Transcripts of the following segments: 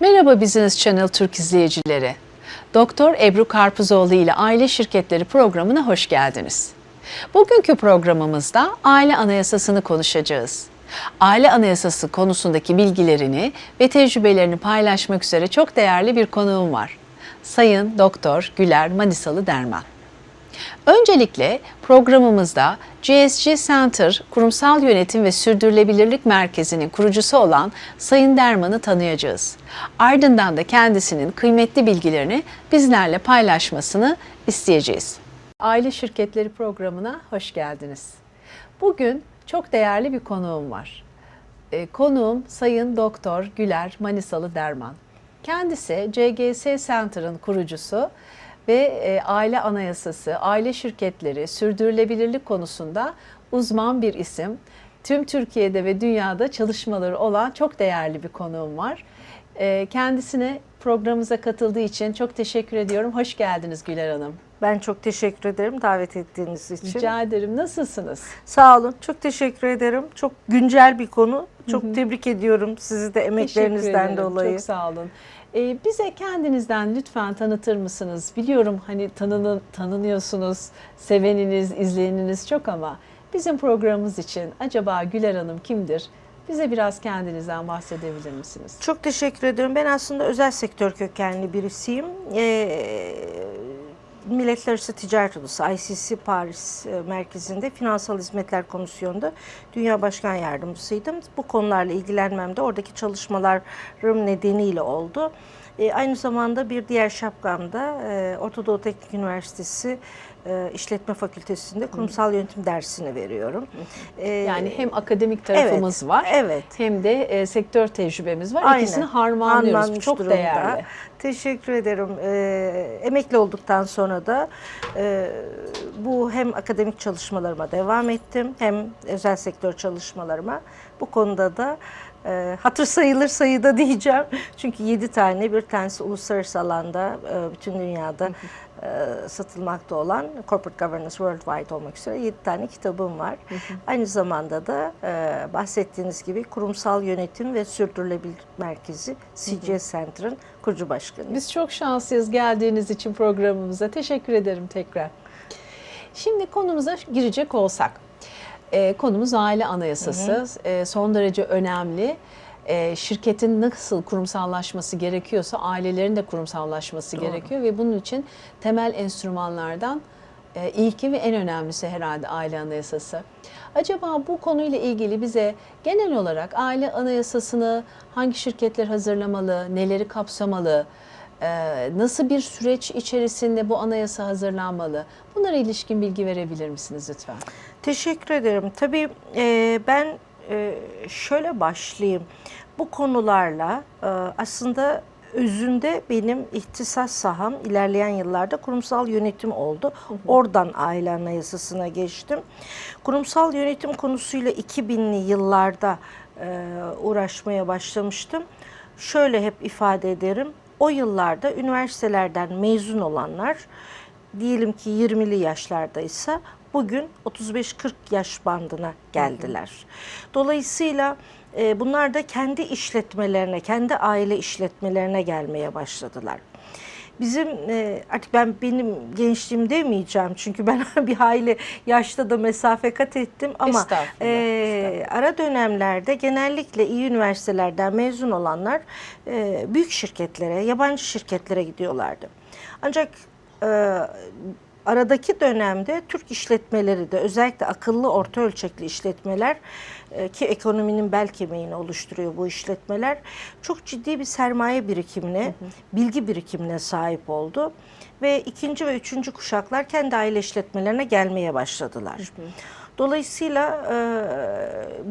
Merhaba Business Channel Türk izleyicileri. Doktor Ebru Karpuzoğlu ile Aile Şirketleri programına hoş geldiniz. Bugünkü programımızda aile anayasasını konuşacağız. Aile anayasası konusundaki bilgilerini ve tecrübelerini paylaşmak üzere çok değerli bir konuğum var. Sayın Doktor Güler Manisalı Derman. Öncelikle programımızda GSG Center Kurumsal Yönetim ve Sürdürülebilirlik Merkezi'nin kurucusu olan Sayın Derman'ı tanıyacağız. Ardından da kendisinin kıymetli bilgilerini bizlerle paylaşmasını isteyeceğiz. Aile Şirketleri programına hoş geldiniz. Bugün çok değerli bir konuğum var. E, konuğum Sayın Doktor Güler Manisalı Derman. Kendisi CGS Center'ın kurucusu ve e, aile anayasası, aile şirketleri, sürdürülebilirlik konusunda uzman bir isim. Tüm Türkiye'de ve dünyada çalışmaları olan çok değerli bir konuğum var. E, kendisine programımıza katıldığı için çok teşekkür ediyorum. Hoş geldiniz Güler Hanım. Ben çok teşekkür ederim davet ettiğiniz için. Rica ederim. Nasılsınız? Sağ olun. Çok teşekkür ederim. Çok güncel bir konu. Çok tebrik ediyorum sizi de emeklerinizden dolayı. Çok sağ olun. Ee, bize kendinizden lütfen tanıtır mısınız? Biliyorum hani tanının, tanınıyorsunuz, seveniniz, izleyeniniz çok ama bizim programımız için acaba Güler Hanım kimdir? Bize biraz kendinizden bahsedebilir misiniz? Çok teşekkür ediyorum. Ben aslında özel sektör kökenli birisiyim. Ee, Milletler Arası Ticaret Odası ICC Paris e, merkezinde Finansal Hizmetler Komisyonu'nda Dünya Başkan Yardımcısıydım. Bu konularla ilgilenmem de oradaki çalışmalarım nedeniyle oldu. E, aynı zamanda bir diğer şapkamda e, Orta Teknik Üniversitesi e, İşletme Fakültesi'nde kurumsal yönetim dersini veriyorum. E, Yani hem akademik tarafımız evet, var evet. hem de e, sektör tecrübemiz var. Aynen. İkisini harmanlıyoruz. Harmanmış çok durumda. değerli. Teşekkür ederim. Ee, emekli olduktan sonra da e, bu hem akademik çalışmalarıma devam ettim hem özel sektör çalışmalarıma. Bu konuda da e, hatır sayılır sayıda diyeceğim. Çünkü 7 tane bir tanesi uluslararası alanda e, bütün dünyada e, satılmakta olan Corporate Governance Worldwide olmak üzere 7 tane kitabım var. Aynı zamanda da e, bahsettiğiniz gibi Kurumsal Yönetim ve Sürdürülebilirlik Merkezi CGS Center'ın kurucu başkanıyım. Biz çok şanslıyız geldiğiniz için programımıza. Teşekkür ederim tekrar. Şimdi konumuza girecek olsak. Ee, konumuz aile anayasası. Ee, son derece önemli. Ee, şirketin nasıl kurumsallaşması gerekiyorsa ailelerin de kurumsallaşması gerekiyor ve bunun için temel enstrümanlardan e, ilki ve en önemlisi herhalde aile anayasası. Acaba bu konuyla ilgili bize genel olarak aile anayasasını hangi şirketler hazırlamalı, neleri kapsamalı, e, nasıl bir süreç içerisinde bu anayasa hazırlanmalı? Bunlara ilişkin bilgi verebilir misiniz lütfen? Teşekkür ederim. Tabii e, ben e, şöyle başlayayım. Bu konularla e, aslında özünde benim ihtisas saham ilerleyen yıllarda kurumsal yönetim oldu. Oradan aile anayasasına geçtim. Kurumsal yönetim konusuyla 2000'li yıllarda e, uğraşmaya başlamıştım. Şöyle hep ifade ederim. O yıllarda üniversitelerden mezun olanlar diyelim ki 20'li yaşlardaysa bugün 35-40 yaş bandına geldiler. Dolayısıyla e, bunlar da kendi işletmelerine, kendi aile işletmelerine gelmeye başladılar. Bizim e, artık ben benim gençliğim demeyeceğim çünkü ben bir hayli yaşta da mesafe kat ettim ama Estağfurullah, e, ara dönemlerde genellikle iyi üniversitelerden mezun olanlar e, büyük şirketlere, yabancı şirketlere gidiyorlardı. Ancak e, aradaki dönemde Türk işletmeleri de özellikle akıllı orta ölçekli işletmeler e, ki ekonominin bel kemiğini oluşturuyor bu işletmeler çok ciddi bir sermaye birikimine, bilgi birikimine sahip oldu ve ikinci ve üçüncü kuşaklar kendi aile işletmelerine gelmeye başladılar. Dolayısıyla e,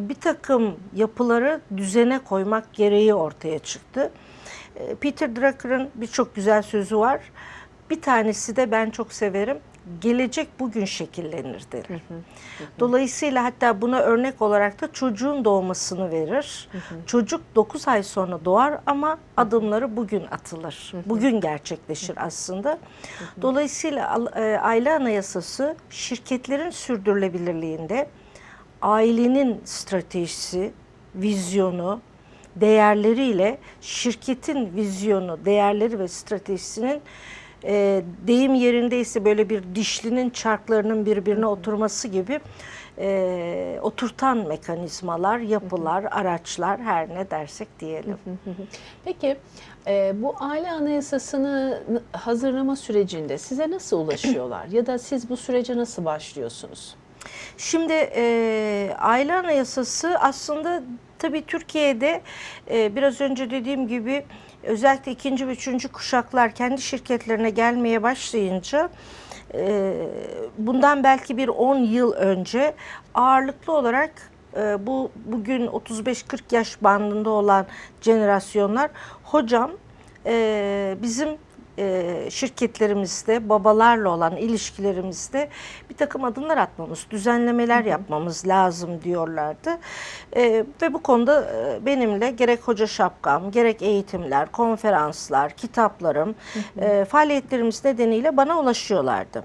bir takım yapıları düzene koymak gereği ortaya çıktı. E, Peter Drucker'ın birçok güzel sözü var. Bir tanesi de ben çok severim. Gelecek bugün şekillenir derim. Dolayısıyla hatta buna örnek olarak da çocuğun doğmasını verir. Çocuk 9 ay sonra doğar ama adımları bugün atılır. Bugün gerçekleşir aslında. Dolayısıyla al- e, aile anayasası şirketlerin sürdürülebilirliğinde ailenin stratejisi, vizyonu, değerleriyle şirketin vizyonu, değerleri ve stratejisinin e, deyim yerindeyse böyle bir dişlinin çarklarının birbirine oturması gibi e, oturtan mekanizmalar, yapılar, araçlar her ne dersek diyelim. Peki e, bu aile anayasasını hazırlama sürecinde size nasıl ulaşıyorlar ya da siz bu sürece nasıl başlıyorsunuz? Şimdi e, aile anayasası aslında tabii Türkiye'de e, biraz önce dediğim gibi özellikle ikinci ve üçüncü kuşaklar kendi şirketlerine gelmeye başlayınca e, bundan belki bir 10 yıl önce ağırlıklı olarak e, bu bugün 35-40 yaş bandında olan jenerasyonlar hocam e, bizim e, şirketlerimizde babalarla olan ilişkilerimizde bir takım adımlar atmamız, düzenlemeler yapmamız lazım diyorlardı. E, ve bu konuda e, benimle gerek hoca şapkam, gerek eğitimler, konferanslar, kitaplarım, e, faaliyetlerimiz nedeniyle bana ulaşıyorlardı.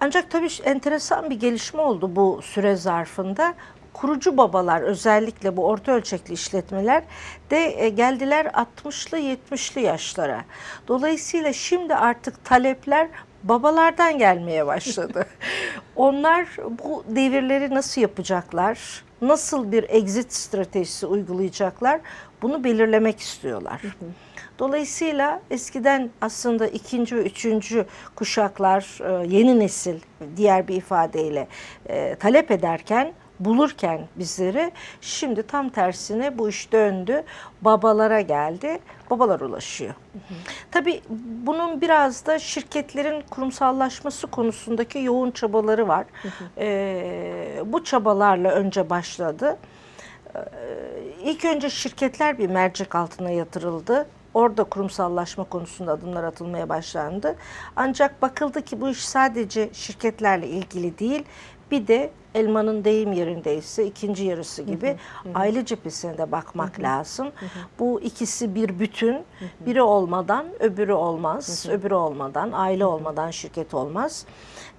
Ancak tabii enteresan bir gelişme oldu bu süre zarfında kurucu babalar özellikle bu orta ölçekli işletmeler de e, geldiler 60'lı 70'li yaşlara. Dolayısıyla şimdi artık talepler babalardan gelmeye başladı. Onlar bu devirleri nasıl yapacaklar? Nasıl bir exit stratejisi uygulayacaklar? Bunu belirlemek istiyorlar. Dolayısıyla eskiden aslında ikinci ve üçüncü kuşaklar e, yeni nesil diğer bir ifadeyle e, talep ederken bulurken bizleri şimdi tam tersine bu iş döndü babalara geldi babalar ulaşıyor. Tabii bunun biraz da şirketlerin kurumsallaşması konusundaki yoğun çabaları var. Ee, bu çabalarla önce başladı. Ee, İlk önce şirketler bir mercek altına yatırıldı. Orada kurumsallaşma konusunda adımlar atılmaya başlandı. Ancak bakıldı ki bu iş sadece şirketlerle ilgili değil, bir de elmanın deyim yerindeyse ikinci yarısı gibi aile cephesine de bakmak lazım. Bu ikisi bir bütün. Biri olmadan öbürü olmaz. Öbürü olmadan aile olmadan şirket olmaz.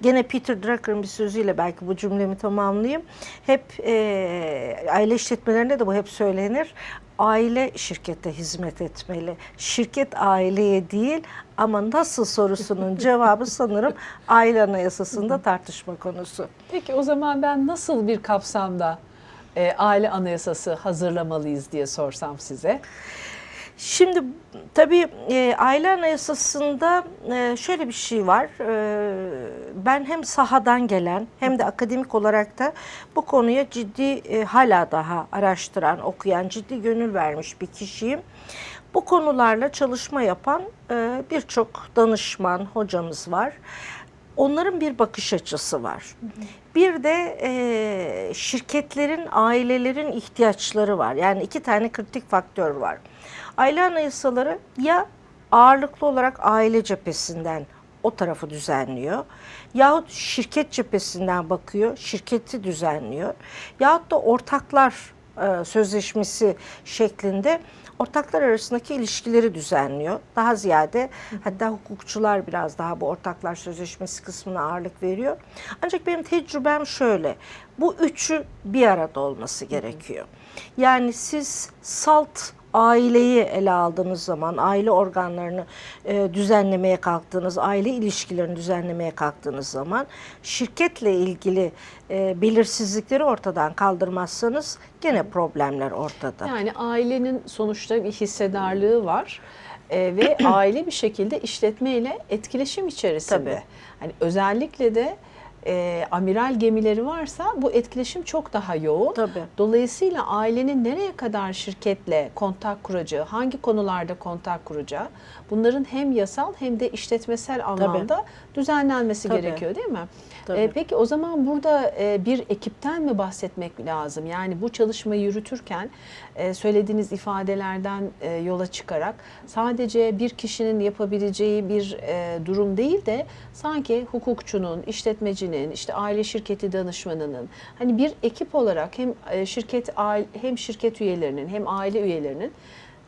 Gene Peter Drucker'ın bir sözüyle belki bu cümlemi tamamlayayım. Hep e, aile işletmelerinde de bu hep söylenir. Aile şirkete hizmet etmeli. Şirket aileye değil ama nasıl sorusunun cevabı sanırım aile anayasasında tartışma konusu. Peki o zaman ben nasıl bir kapsamda e, aile anayasası hazırlamalıyız diye sorsam size. Şimdi tabii e, aile anayasasında e, şöyle bir şey var. E, ben hem sahadan gelen hem de akademik olarak da bu konuya ciddi e, hala daha araştıran, okuyan, ciddi gönül vermiş bir kişiyim. Bu konularla çalışma yapan e, birçok danışman, hocamız var. Onların bir bakış açısı var. Bir de e, şirketlerin, ailelerin ihtiyaçları var. Yani iki tane kritik faktör var. Aile anayasaları ya ağırlıklı olarak aile cephesinden o tarafı düzenliyor. Yahut şirket cephesinden bakıyor, şirketi düzenliyor. Yahut da ortaklar e, sözleşmesi şeklinde ortaklar arasındaki ilişkileri düzenliyor. Daha ziyade hatta hukukçular biraz daha bu ortaklar sözleşmesi kısmına ağırlık veriyor. Ancak benim tecrübem şöyle. Bu üçü bir arada olması gerekiyor. Yani siz salt aileyi ele aldığınız zaman, aile organlarını e, düzenlemeye kalktığınız, aile ilişkilerini düzenlemeye kalktığınız zaman şirketle ilgili e, belirsizlikleri ortadan kaldırmazsanız gene problemler ortada. Yani ailenin sonuçta bir hissedarlığı var e, ve aile bir şekilde işletmeyle etkileşim içerisinde. Tabii. Hani özellikle de e, amiral gemileri varsa bu etkileşim çok daha yoğun. Tabii. Dolayısıyla ailenin nereye kadar şirketle kontak kuracağı, hangi konularda kontak kuracağı bunların hem yasal hem de işletmesel anlamda düzenlenmesi Tabii. gerekiyor değil mi? Tabii. E, peki o zaman burada e, bir ekipten mi bahsetmek lazım? Yani bu çalışmayı yürütürken e, söylediğiniz ifadelerden e, yola çıkarak sadece bir kişinin yapabileceği bir e, durum değil de sanki hukukçunun, işletmecinin, işte aile şirketi danışmanının hani bir ekip olarak hem e, şirket hem şirket üyelerinin hem aile üyelerinin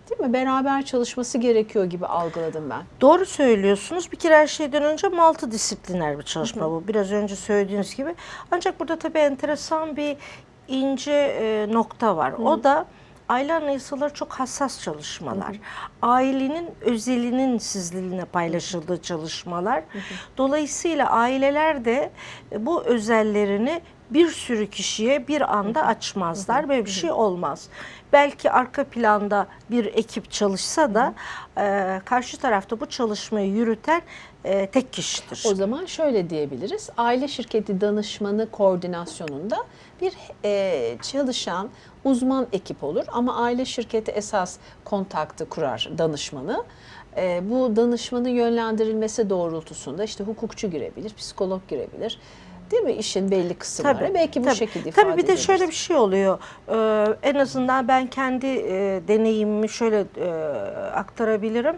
değil mi beraber çalışması gerekiyor gibi algıladım ben. Doğru söylüyorsunuz. Bir kere her şeyden önce multidisipliner bir çalışma bu. Biraz önce söylediğiniz gibi. Ancak burada tabii enteresan bir ince e, nokta var. O da aile anayasaları çok hassas çalışmalar. Ailenin özelinin sizlerine paylaşıldığı çalışmalar. Dolayısıyla aileler de bu özellerini bir sürü kişiye bir anda açmazlar. Böyle bir şey olmaz. Belki arka planda bir ekip çalışsa da e, karşı tarafta bu çalışmayı yürüten e, tek kişidir. O zaman şöyle diyebiliriz. Aile şirketi danışmanı koordinasyonunda bir e, çalışan uzman ekip olur ama aile şirketi esas kontaktı kurar danışmanı. E, bu danışmanın yönlendirilmesi doğrultusunda işte hukukçu girebilir, psikolog girebilir. Değil mi? İşin belli kısımları. Belki bu tabii. şekilde ifade Tabii bir de şöyle bir şey oluyor. Ee, en azından ben kendi e, deneyimimi şöyle e, aktarabilirim.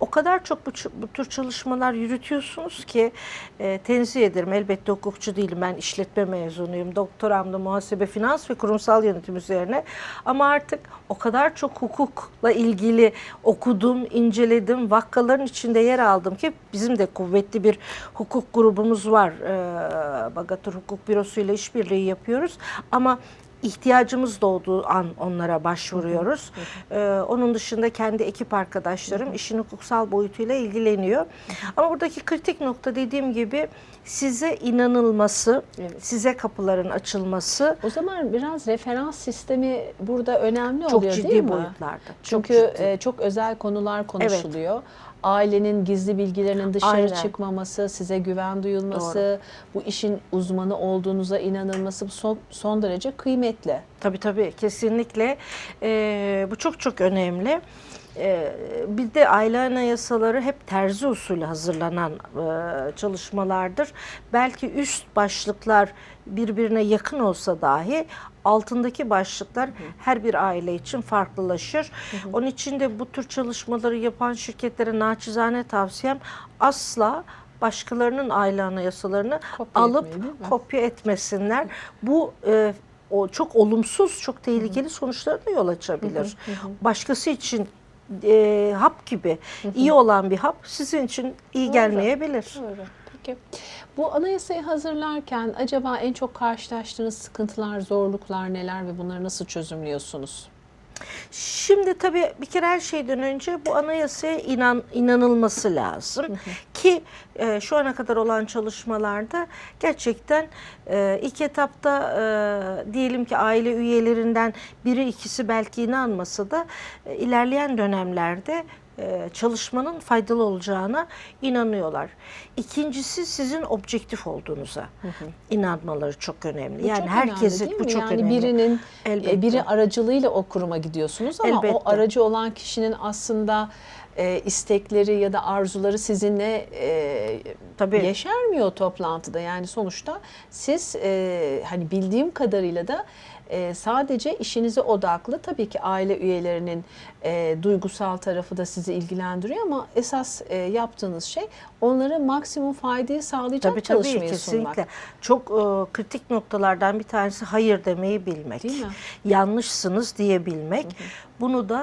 O kadar çok bu, bu tür çalışmalar yürütüyorsunuz ki e, tenzih ederim. Elbette hukukçu değilim. Ben işletme mezunuyum. Doktoram da muhasebe, finans ve kurumsal yönetim üzerine. Ama artık o kadar çok hukukla ilgili okudum, inceledim, vakaların içinde yer aldım ki bizim de kuvvetli bir hukuk grubumuz var. Ee, Bagatır Hukuk Bürosu ile işbirliği yapıyoruz. Ama ihtiyacımız doğduğu an onlara başvuruyoruz. Ee, onun dışında kendi ekip arkadaşlarım işin hukuksal boyutuyla ilgileniyor. Ama buradaki kritik nokta dediğim gibi size inanılması, Evet. size kapıların açılması O zaman biraz referans sistemi burada önemli çok oluyor ciddi değil mi? boyutlarda. Çok Çünkü ciddi. e, çok özel konular konuşuluyor. Ailenin gizli bilgilerinin dışarı Aynen. çıkmaması, size güven duyulması, bu işin uzmanı olduğunuza inanılması son, son derece kıymetli. Tabii tabii kesinlikle Ee, bu çok çok önemli. Ee, bir de aile anayasaları hep terzi usulü hazırlanan e, çalışmalardır. Belki üst başlıklar birbirine yakın olsa dahi altındaki başlıklar her bir aile için farklılaşır. Onun için de bu tür çalışmaları yapan şirketlere naçizane tavsiyem asla başkalarının aile anayasalarını Kopya alıp etmeyi, kopya etmesinler. Bu e, o çok olumsuz, çok tehlikeli sonuçlara da yol açabilir. Başkası için e, hap gibi iyi olan bir hap sizin için iyi Doğru. gelmeyebilir. Doğru. Peki bu anayasayı hazırlarken acaba en çok karşılaştığınız sıkıntılar, zorluklar neler ve bunları nasıl çözümlüyorsunuz? Şimdi tabii bir kere her şeyden önce bu anayasaya inan, inanılması lazım. Ki e, şu ana kadar olan çalışmalarda gerçekten e, ilk etapta e, diyelim ki aile üyelerinden biri ikisi belki inanmasa da e, ilerleyen dönemlerde çalışmanın faydalı olacağına inanıyorlar. İkincisi sizin objektif olduğunuza inanmaları çok önemli. Bu yani çok önemli herkesin değil bu çok yani önemli. birinin Elbette. e, biri aracılığıyla o kuruma gidiyorsunuz ama Elbette. o aracı olan kişinin aslında e, istekleri ya da arzuları sizinle e, Tabii. yeşermiyor toplantıda. Yani sonuçta siz e, hani bildiğim kadarıyla da e, sadece işinize odaklı. Tabii ki aile üyelerinin e, duygusal tarafı da sizi ilgilendiriyor ama esas e, yaptığınız şey onlara maksimum faydayı sağlayacak Tabii tabii çalışmayı kesinlikle. sunmak. Çok e, kritik noktalardan bir tanesi hayır demeyi bilmek. Değil mi? Yanlışsınız diyebilmek. Bunu da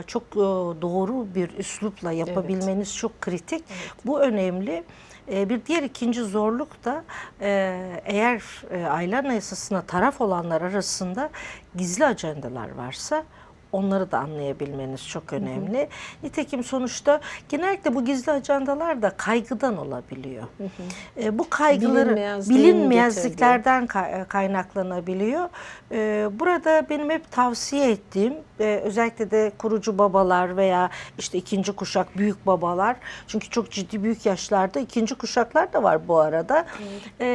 e, çok e, doğru bir üslupla yapabilmeniz çok kritik. Bu önemli. E, Bir diğer ikinci zorluk da e, eğer e, aile anayasasına taraf olanlar arasında gizli ajandalar varsa onları da anlayabilmeniz çok önemli. Nitekim sonuçta genellikle bu gizli ajandalar da kaygıdan olabiliyor. E, bu kaygıları Bilinmezliğin bilinmezliklerden kay- e, kaynaklanabiliyor. E, burada benim hep tavsiye ettiğim e, özellikle de kurucu babalar veya işte ikinci kuşak büyük babalar çünkü çok ciddi büyük yaşlarda ikinci kuşaklar da var bu arada. E,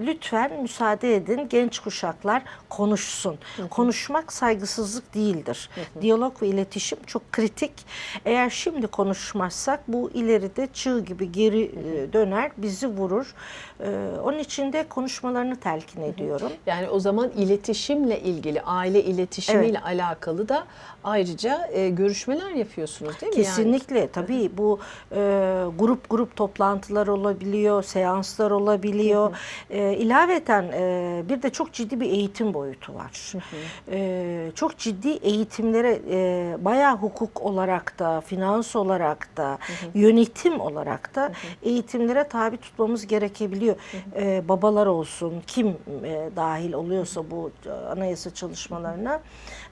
lütfen müsaade edin genç kuşaklar konuşsun. Konuşmak saygısızlık değildir. Diyalog ve iletişim çok kritik. Eğer şimdi konuşmazsak bu ileride çığ gibi geri e, döner, bizi vurur. E, onun için de konuşmalarını telkin ediyorum. Yani o zaman iletişimle ilgili, aile iletişimiyle alakalı da ayrıca e, görüşmeler yapıyorsunuz değil mi? Yani Kesinlikle tabii bu e, grup grup toplantılar olabiliyor, seanslar olabiliyor. E, ilaveten e, bir de çok ciddi bir eğitim boyutu var. E, çok ciddi eğitimlere e, bayağı hukuk olarak da, finans olarak da, yönetim olarak da eğitimlere tabi tutmamız gerekebiliyor. E, babalar olsun, kim e, dahil oluyorsa bu e, anayasa çalışmalarına.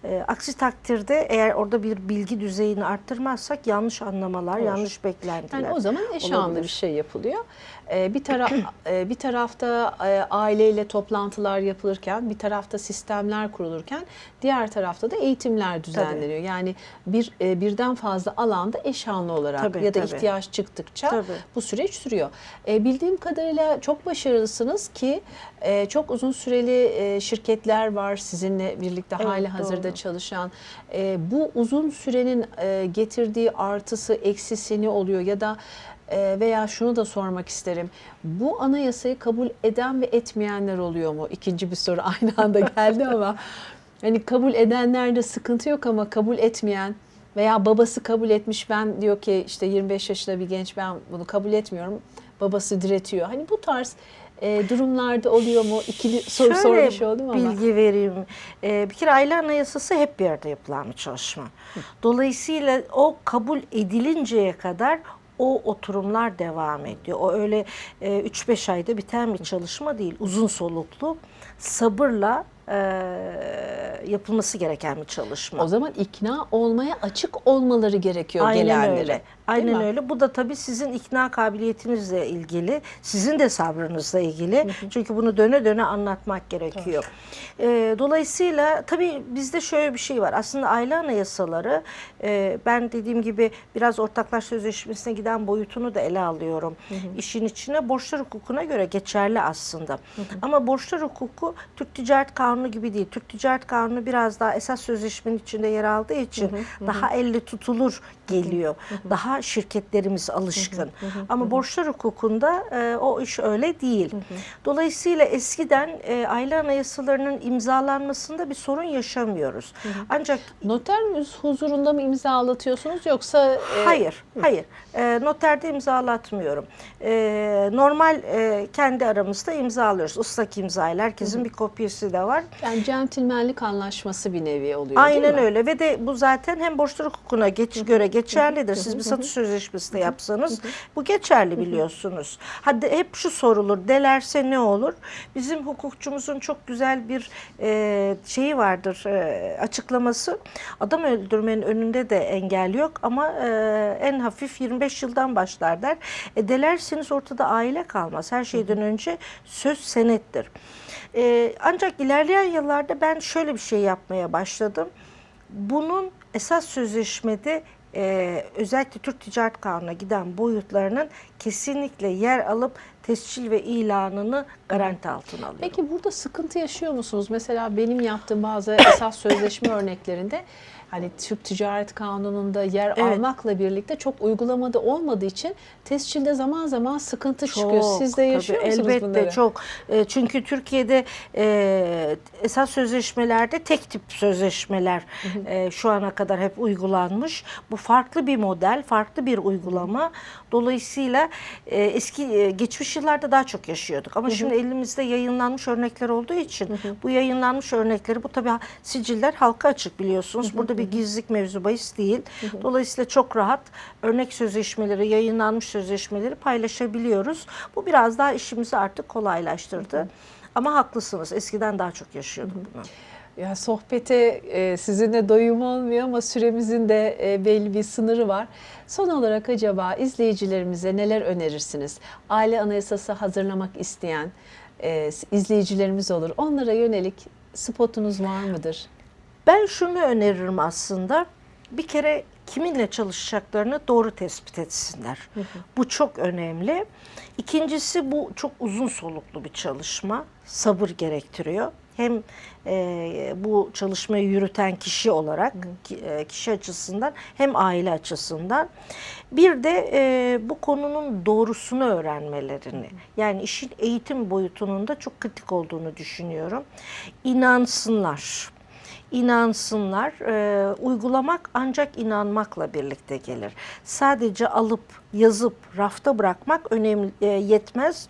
E, aksi takdirde eğer orada bir bilgi düzeyini arttırmazsak yanlış anlamalar, Olur. yanlış beklentiler. Yani o zaman eşanlı olabilir. bir şey yapılıyor. Ee, bir taraf e, bir tarafta e, aileyle toplantılar yapılırken, bir tarafta sistemler kurulurken, diğer tarafta da eğitimler düzenleniyor. Yani bir e, birden fazla alanda eşanlı olarak Tabii, ya da tabii. ihtiyaç çıktıkça Tabii. bu süreç sürüyor. E, bildiğim kadarıyla çok başarılısınız ki e, çok uzun süreli e, şirketler var sizinle birlikte Evet, hali hazırda doğru. çalışan. E, bu uzun sürenin e, getirdiği artısı, eksisi ne oluyor ya da e, veya şunu da sormak isterim. Bu anayasayı kabul eden ve etmeyenler oluyor mu? İkinci bir soru aynı anda geldi ama hani kabul edenlerde sıkıntı yok ama kabul etmeyen veya babası kabul etmiş ben diyor ki işte 25 yaşında bir genç ben bunu kabul etmiyorum. Babası diretiyor. Hani bu tarz e, durumlarda oluyor mu? İkili soru Şöyle sormuş oldum ama. bilgi vereyim. Ee, bir kere aile anayasası hep bir yerde yapılan bir çalışma. Dolayısıyla o kabul edilinceye kadar o oturumlar devam ediyor. O öyle 3-5 ayda biten bir çalışma değil. Uzun soluklu, sabırla e, yapılması gereken bir çalışma. O zaman ikna olmaya açık olmaları gerekiyor Aynen gelenlere. öyle. Değil Aynen mi? öyle. Bu da tabii sizin ikna kabiliyetinizle ilgili, sizin de sabrınızla ilgili. Çünkü bunu döne döne anlatmak gerekiyor. Ee, dolayısıyla tabii bizde şöyle bir şey var. Aslında aile anayasaları e, ben dediğim gibi biraz ortaklar sözleşmesine giden boyutunu da ele alıyorum. İşin içine borçlar hukukuna göre geçerli aslında. Ama borçlar hukuku Türk Ticaret Kanunu gibi değil. Türk Ticaret Kanunu biraz daha esas sözleşmenin içinde yer aldığı için daha elle tutulur geliyor. Daha şirketlerimiz alışkın. Ama borçlar hukukunda e, o iş öyle değil. Dolayısıyla eskiden e, aile anayasalarının imzalanmasında bir sorun yaşamıyoruz. Ancak Noter huzurunda mı imzalatıyorsunuz yoksa e, Hayır, hayır. E, noterde imzalatmıyorum. E, normal e, kendi aramızda imzalıyoruz. Islak imzayla. Herkesin bir kopyası da var. yani centilmenlik anlaşması bir nevi oluyor değil Aynen mi? öyle ve de bu zaten hem borçlar hukukuna geç, göre geçerlidir. Siz bir satış sözleşmesi de yapsanız bu geçerli biliyorsunuz. Hadi hep şu sorulur delerse ne olur? Bizim hukukçumuzun çok güzel bir e, şeyi vardır e, açıklaması. Adam öldürmenin önünde de engel yok ama e, en hafif 25 yıldan başlar der. E, delerseniz ortada aile kalmaz. Her şeyden önce söz senettir. E, ancak ilerleyen yıllarda ben şöyle bir şey yapmaya başladım. Bunun esas sözleşmede e, özellikle Türk Ticaret Kanunu'na giden boyutlarının kesinlikle yer alıp tescil ve ilanını garanti altına alıyor. Peki burada sıkıntı yaşıyor musunuz? Mesela benim yaptığım bazı esas sözleşme örneklerinde hani Türk Ticaret Kanunu'nda yer Evet. almakla birlikte çok uygulamada olmadığı için tescilde zaman zaman sıkıntı çıkıyor. Siz de tabii, yaşıyor musunuz elbette bunları? çok. E, çünkü Türkiye'de e, esas sözleşmelerde tek tip sözleşmeler e, şu ana kadar hep uygulanmış. Bu farklı bir model, farklı bir uygulama. Dolayısıyla e, eski e, geçmiş yıllarda daha çok yaşıyorduk. Ama şimdi elimizde yayınlanmış örnekler olduğu için bu yayınlanmış örnekleri bu tabii siciller halka açık biliyorsunuz. Burada bir gizlilik mevzu bahis değil. Dolayısıyla çok rahat örnek sözleşmeleri, yayınlanmış sözleşmeleri paylaşabiliyoruz. Bu biraz daha işimizi artık kolaylaştırdı. Ama haklısınız. Eskiden daha çok yaşıyorduk bunu. Ya sohbete e, sizinle doyum olmuyor ama süremizin de e, belli bir sınırı var. Son olarak acaba izleyicilerimize neler önerirsiniz? Aile anayasası hazırlamak isteyen e, izleyicilerimiz olur. Onlara yönelik spotunuz var mıdır? Ben şunu öneririm aslında. Bir kere kiminle çalışacaklarını doğru tespit etsinler. Bu çok önemli. İkincisi bu çok uzun soluklu bir çalışma. Sabır gerektiriyor. Hem e, bu çalışmayı yürüten kişi olarak ki- e, kişi açısından hem aile açısından bir de e, bu konunun doğrusunu öğrenmelerini yani işin eğitim boyutunun da çok kritik olduğunu düşünüyorum. İnansınlar inansınlar. Ee, uygulamak ancak inanmakla birlikte gelir. Sadece alıp yazıp rafta bırakmak önemli e, yetmez.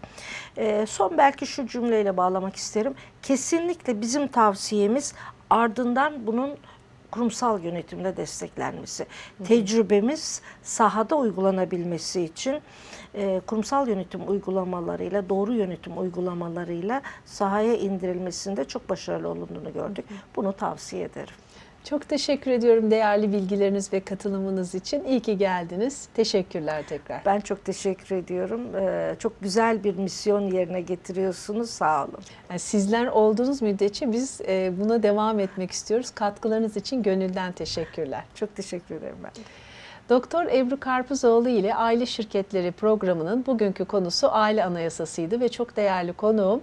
E, son belki şu cümleyle bağlamak isterim. Kesinlikle bizim tavsiyemiz ardından bunun kurumsal yönetimle desteklenmesi. Tecrübemiz sahada uygulanabilmesi için e, kurumsal yönetim uygulamalarıyla, doğru yönetim uygulamalarıyla sahaya indirilmesinde çok başarılı olunduğunu gördük. Bunu tavsiye ederim. Çok teşekkür ediyorum değerli bilgileriniz ve katılımınız için. İyi ki geldiniz. Teşekkürler tekrar. Ben çok teşekkür ediyorum. Ee, çok güzel bir misyon yerine getiriyorsunuz. Sağ olun. Yani sizler olduğunuz müddetçe biz e, buna devam etmek istiyoruz. Katkılarınız için gönülden teşekkürler. Çok teşekkür ederim ben. Doktor Ebru Karpuzoğlu ile Aile Şirketleri programının bugünkü konusu aile anayasasıydı ve çok değerli konuğum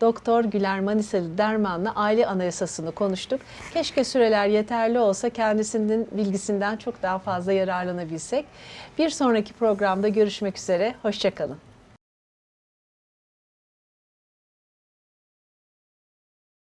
Doktor Güler Manisalı Derman'la aile anayasasını konuştuk. Keşke süreler yeterli olsa kendisinin bilgisinden çok daha fazla yararlanabilsek. Bir sonraki programda görüşmek üzere. Hoşçakalın.